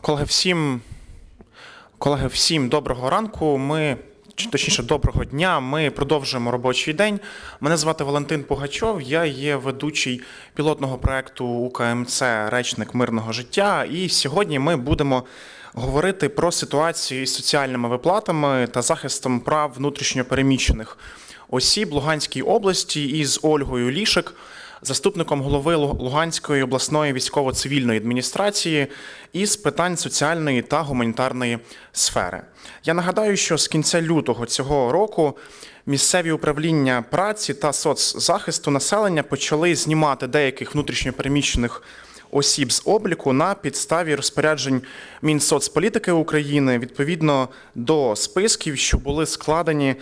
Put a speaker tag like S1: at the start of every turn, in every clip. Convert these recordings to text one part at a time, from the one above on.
S1: Колеги, всім, колеги, всім доброго ранку. Ми, точніше, доброго дня. Ми продовжуємо робочий день. Мене звати Валентин Пугачов. Я є ведучий пілотного проекту УКМЦ Речник мирного життя. І сьогодні ми будемо говорити про ситуацію із соціальними виплатами та захистом прав внутрішньопереміщених осіб Луганській області із Ольгою Лішик заступником голови Луганської обласної військово-цивільної адміністрації із питань соціальної та гуманітарної сфери. Я нагадаю, що з кінця лютого цього року місцеві управління праці та соцзахисту населення почали знімати деяких внутрішньопереміщених осіб з обліку на підставі розпоряджень Мінсоцполітики України відповідно до списків, що були складені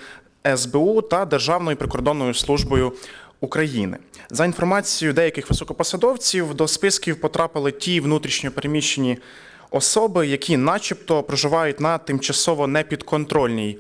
S1: СБУ та Державною прикордонною службою України. За інформацією деяких високопосадовців, до списків потрапили ті внутрішньопереміщені особи, які, начебто, проживають на тимчасово непідконтрольній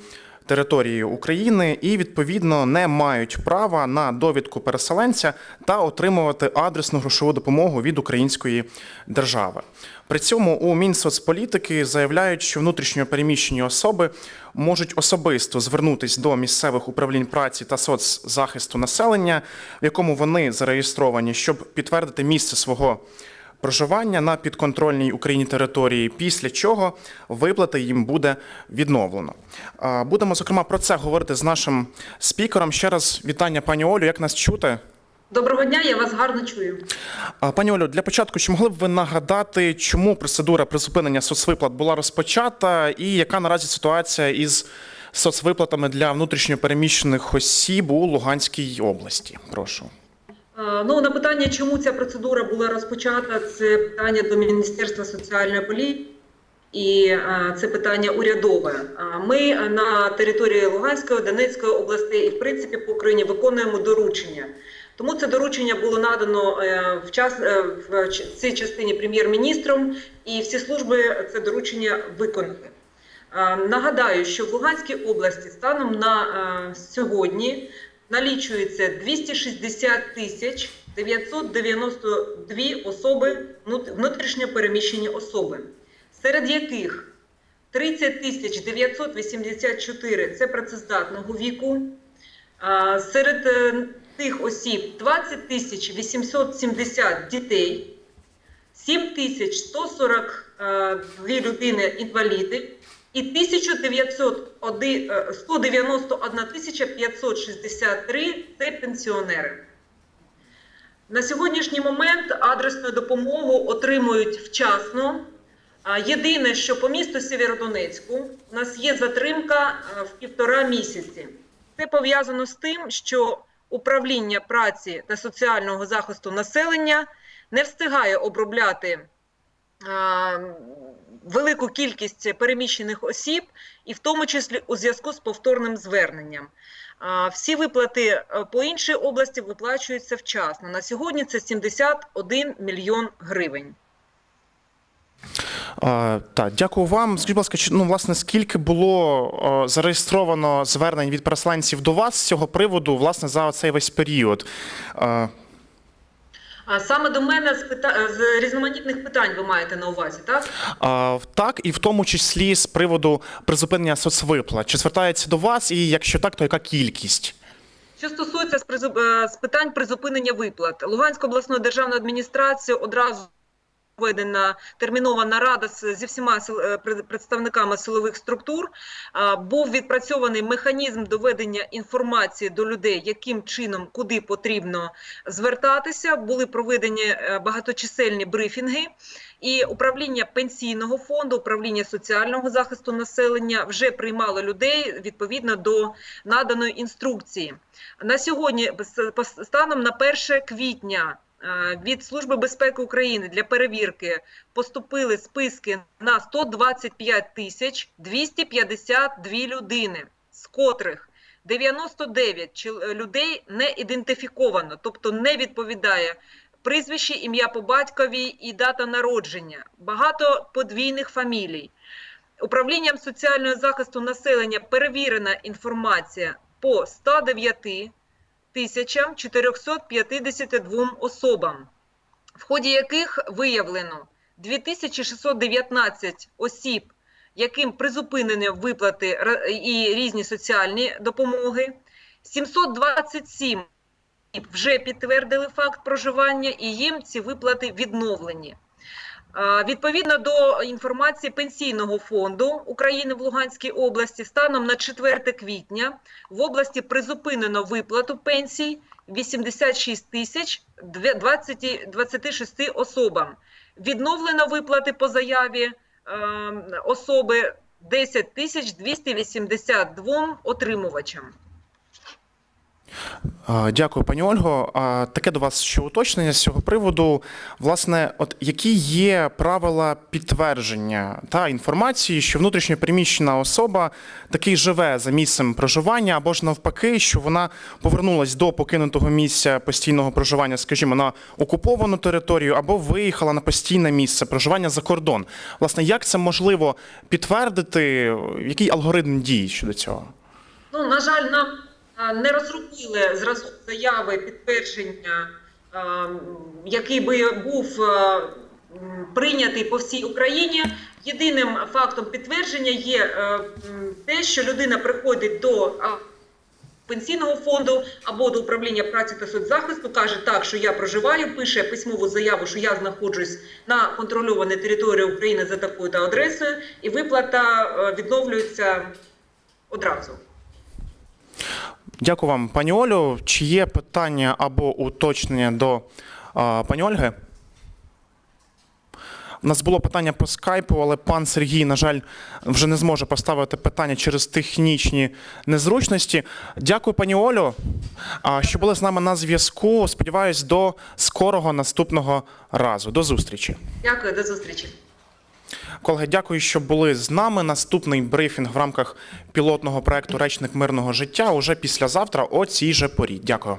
S1: території України і відповідно не мають права на довідку переселенця та отримувати адресну грошову допомогу від української держави. При цьому у Мінсоцполітики заявляють, що внутрішньо переміщені особи можуть особисто звернутися до місцевих управлінь праці та соцзахисту населення, в якому вони зареєстровані, щоб підтвердити місце свого проживання на підконтрольній Україні території, після чого виплати їм буде відновлено. Будемо зокрема про це говорити з нашим спікером. Ще раз вітання, пані Олю. Як нас чути?
S2: Доброго дня, я вас гарно чую.
S1: Пані Олю, для початку, чи могли б ви нагадати, чому процедура призупинення соцвиплат була розпочата, і яка наразі ситуація із соцвиплатами для внутрішньопереміщених осіб у Луганській області? Прошу.
S2: Е, Ну, на питання, чому ця процедура була розпочата, це питання до Міністерства соціальної політики. І е, це питання урядове. Е, Ми на території Луганської, Донецької областей і в принципі по Україні виконуємо доручення. Тому це доручення було надано в час в цій частині прем'єр-міністром, і всі служби це доручення виконали. Нагадаю, що в Луганській області станом на сьогодні налічується 260 тисяч 992 особи, внут- внутрішньо переміщені особи, серед яких 30 тисяч 984 – це працездатного віку, серед е, тих осіб 20 тисяч 870 дітей, 7 тисяч 142 людини інваліди і 1901, е, 191 тисяча 563 – це пенсіонери. На сьогоднішній момент адресну допомогу отримують вчасно. Єдине, що по місту Сєвєродонецьку у нас є затримка е, в півтора місяці. Це пов'язано з тим, що управління праці та соціального захисту населення не встигає обробляти велику кількість переміщених осіб, і в тому числі у зв'язку з повторним зверненням. Всі виплати е, по іншій області виплачуються вчасно. На сьогодні це 71 мільйон гривень.
S1: А, так, дякую вам. Скажіть, будь ласка, ну, власне, скільки було зареєстровано звернень від переселенців до вас з цього приводу, власне, за цей весь період? А,
S2: саме до мене з, пита... з різноманітних питань ви маєте на увазі, так?
S1: а, так, і в тому числі з приводу призупинення соцвиплат. Чи звертається до вас, і якщо так, то яка кількість?
S2: Що стосується з, призу- е, з питань призупинення виплат, Луганська обласної державна адміністрація одразу проведена термінова нарада зі всіма е, представниками силових структур. Був відпрацьований механізм доведення інформації до людей, яким чином, куди потрібно звертатися. Були проведені е, багаточисельні брифінги. І управління пенсійного фонду, управління соціального захисту населення вже приймало людей відповідно до наданої інструкції. На сьогодні станом на 1 квітня е, від Служби безпеки України для перевірки поступили списки на 125 тисяч 252 людини, з котрих 99 чол- людей не ідентифіковано, тобто не відповідає прізвище, ім'я по батькові і дата народження, багато подвійних фамілій. Управлінням соціального захисту населення перевірена інформація по 109 тисячам 452 особам, в ході яких виявлено 2619 осіб, яким призупинені виплати і різні соціальні допомоги. 727 осіб вже підтвердили факт проживання і їм ці виплати відновлені. Відповідно до інформації Пенсійного фонду України в Луганській області, станом на 4 квітня в області призупинено виплату пенсій 86 тисяч 20 26 особам. Відновлено виплати по заяві е, особи 10 тисяч 282 отримувачам.
S1: Дякую, пані Ольго. Таке до вас ще уточнення з цього приводу. Власне, от які є правила підтвердження та інформації, що внутрішньо переміщена особа таки живе за місцем проживання, або ж навпаки, що вона повернулась до покинутого місця постійного проживання, скажімо, на окуповану територію, або виїхала на постійне місце проживання за кордон. Власне, як це можливо підтвердити? Який алгоритм дій щодо цього?
S2: Ну, на жаль, нам не розробили зразок заяви підтвердження, який би був прийнятий по всій Україні. Єдиним фактом підтвердження є е, те, що людина приходить до пенсійного фонду або до управління праці та соцзахисту, каже так, що я проживаю, пише письмову заяву, що я знаходжусь на контрольованій території України за такою та адресою, і виплата е, відновлюється одразу.
S1: Дякую вам, пані Олю. Чи є питання або уточнення до а, пані Ольги? У нас було питання по скайпу, але пан Сергій, на жаль, вже не зможе поставити питання через технічні незручності. Дякую, пані Олю, що були з нами на зв'язку. Сподіваюсь, до скорого наступного разу. До зустрічі.
S2: Дякую, до зустрічі.
S1: Колеги, дякую, що були з нами. Наступний брифінг в рамках пілотного проекту Речник мирного життя уже післязавтра о цій же порі. Дякую.